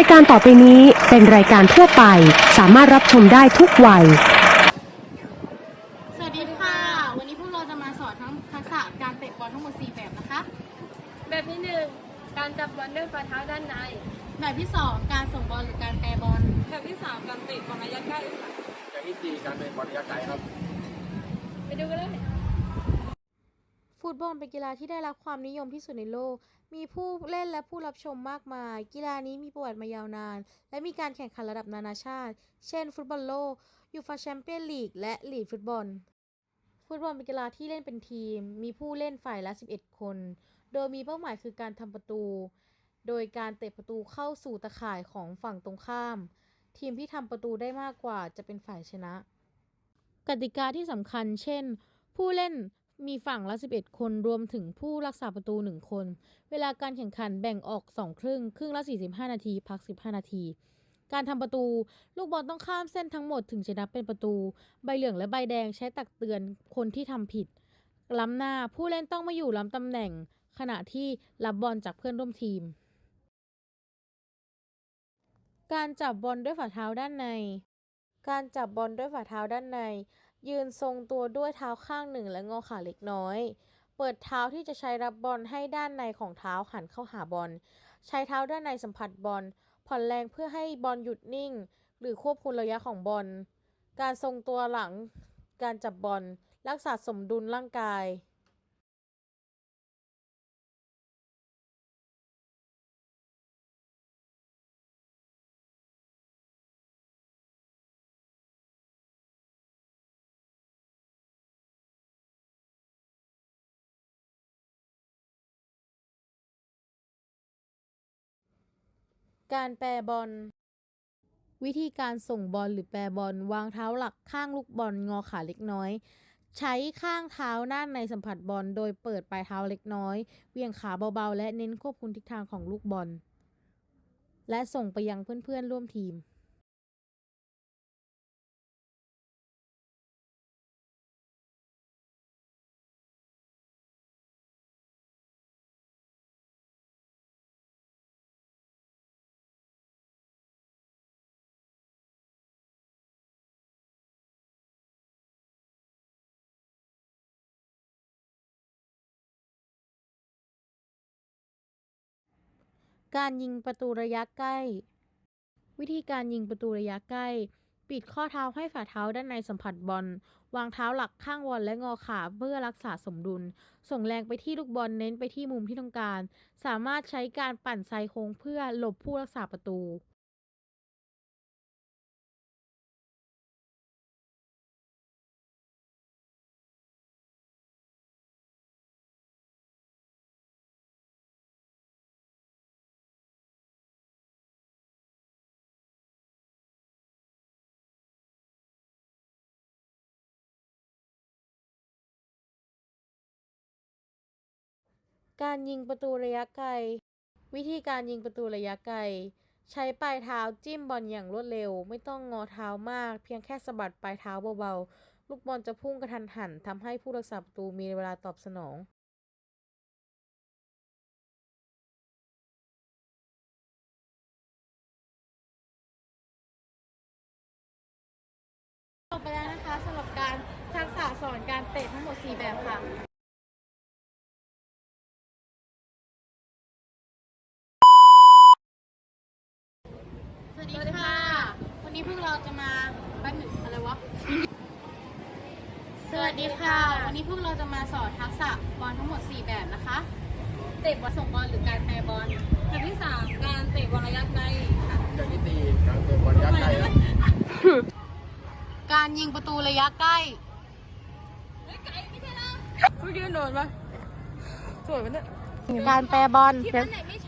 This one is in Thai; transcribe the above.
ายการต่อไปนี้เป็นรายการทั่วไป สามารถรับชมได้ทุกวัย สวัสดีค่ะ วันนี้พวกเราจะมาสอนทั้งทักษะการเตะบอลทั้งหมด 4 แบบนะคะ แบบที่หนึ่งการจับบอลด้วยฝ่าเท้าด้านใน แบบที่ 2 การส่งบอลหรือการแปรบอล แบบที่สามการเตะบอลระยะใกล้ค่ะ อย่างที่สี่การเป็นบอลระยะไกลครับ ไปดูกันเลย ฟุตบอลเป็นกีฬาที่ได้รับความนิยมที่สุดในโลก มีผู้เล่นและผู้รับชมมากมาย กีฬานี้มีประวัติมายาวนาน และมีการแข่งขันระดับนานาชาติ เช่น ฟุตบอลโลก ยูฟาแชมเปี้ยนลีก และลีกฟุตบอล ฟุตบอลเป็นกีฬาที่เล่นเป็นทีม มีผู้เล่นฝ่ายละ 11 คน โดยมีเป้าหมายคือการทำประตู โดยการเตะประตูเข้าสู่ตะข่ายของฝั่งตรงข้าม ทีมที่ทำประตูได้มากกว่าจะเป็นฝ่ายชนะ กติกาที่สำคัญ เช่น ผู้เล่น มีฝั่งละ 11 คนรวมถึงผู้รักษาประตู 1 คน เวลาการแข่งขันแบ่งออก 2 ครึ่ง ครึ่งละ 45 นาที พัก 15 นาที การทำประตู ลูกบอลต้องข้ามเส้นทั้งหมดถึงจะนับเป็นประตู ใบเหลืองและใบแดงใช้ตักเตือนคนที่ทำผิด ล้ำหน้าผู้เล่นต้องไม่อยู่ล้ำตำแหน่ง ขณะที่รับบอลจากเพื่อนร่วมทีม การจับบอลด้วยฝ่าเท้าด้านในการจับบอลด้วยฝ่าเท้าด้านใน ยืนทรงตัวด้วยเท้าข้างหนึ่งและงอขาเล็กน้อย เปิดเท้าที่จะใช้รับบอลให้ด้านในของเท้าหันเข้าหาบอล ใช้เท้าด้านในสัมผัสบอล ผ่อนแรงเพื่อให้บอลหยุดนิ่ง หรือควบคุมระยะของบอล การทรงตัวหลัง การจับบอล รักษาสมดุลร่างกาย การแปรบอล วิธีการส่งบอลหรือแปรบอล วางเท้าหลักข้างลูกบอลงอขาเล็กน้อย ใช้ข้างเท้าด้านในสัมผัสบอลโดยเปิดปลายเท้าเล็กน้อยเวียงขาเบาๆ และเน้นควบคุมทิศทางของลูกบอล และส่งไปยังเพื่อนๆร่วมทีม การยิงประตูระยะใกล้ วิธีการยิงประตูระยะใกล้ ปิดข้อเท้าให้ฝ่าเท้าด้านในสัมผัสบอล วางเท้าหลักข้างบอลและงอขาเพื่อรักษาสมดุล ส่งแรงไปที่ลูกบอลเน้นไปที่มุมที่ต้องการ สามารถใช้การปั่นไซโค้งเพื่อหลบผู้รักษาประตู การยิงประตูระยะไกล วิธีการยิงประตูระยะไกล ใช้ปลายเท้าจิ้มบอลอย่างรวดเร็ว ไม่ต้องงอเท้ามาก เพียงแค่สะบัดปลายเท้าเบาๆ ลูกบอลจะพุ่งกระทันหันทำให้ผู้รักษาประตูมีเวลาตอบสนองจบไปแล้วนะคะสำหรับการทักษะสอนการเตะทั้งหมด 4 แบบค่ะ สวัสดีค่ะ วันนี้พวกเราจะมาแป๊บหนึ่งอะไรวะ ส วัสดีค่ะ วันนี้พวกเราจะมาสอนทักษะบอลทั้งหมด 4 แบบนะคะ เตะบอลส่งบอลหรือการแปรบอลแบบที่สามการเตะบอลระยะไกลค่ะอย่างที่สี่การเป็นบอลระยะไกลครับการยิงประตูระยะใกล้เมื่อกี้โดนปะสวยมันเนี่ยการแปรบอลที่อันไหนไม่ใช้แล้วนะ